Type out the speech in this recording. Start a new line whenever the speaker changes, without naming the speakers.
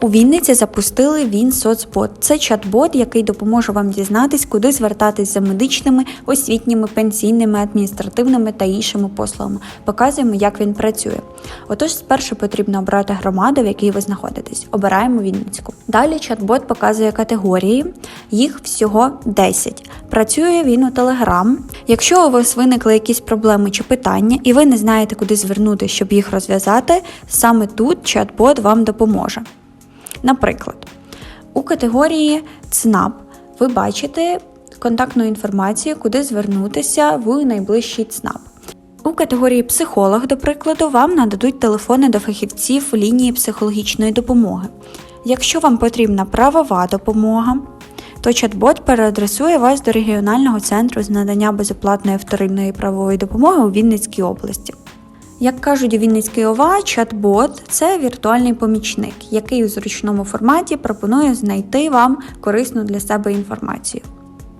У Вінниці запустили він соцбот. Це чат-бот, який допоможе вам дізнатись, куди звертатись за медичними, освітніми, пенсійними, адміністративними та іншими послугами. Показуємо, як він працює. Отож, спершу потрібно обрати громаду, в якій ви знаходитесь. Обираємо Вінницьку. Далі чат-бот показує категорії, їх всього 10. Працює він у Telegram. Якщо у вас виникли якісь проблеми чи питання, і ви не знаєте, куди звернути, щоб їх розв'язати, саме тут чат-бот вам допоможе. Наприклад, у категорії ЦНАП ви бачите контактну інформацію, куди звернутися в найближчий ЦНАП. У категорії психолог, до прикладу, вам нададуть телефони до фахівців лінії психологічної допомоги. Якщо вам потрібна правова допомога, то чат-бот переадресує вас до регіонального центру з надання безоплатної вторинної правової допомоги у Вінницькій області. Як кажуть у Вінницькій ОВА, чат-бот це віртуальний помічник, який у зручному форматі пропонує знайти вам корисну для себе інформацію.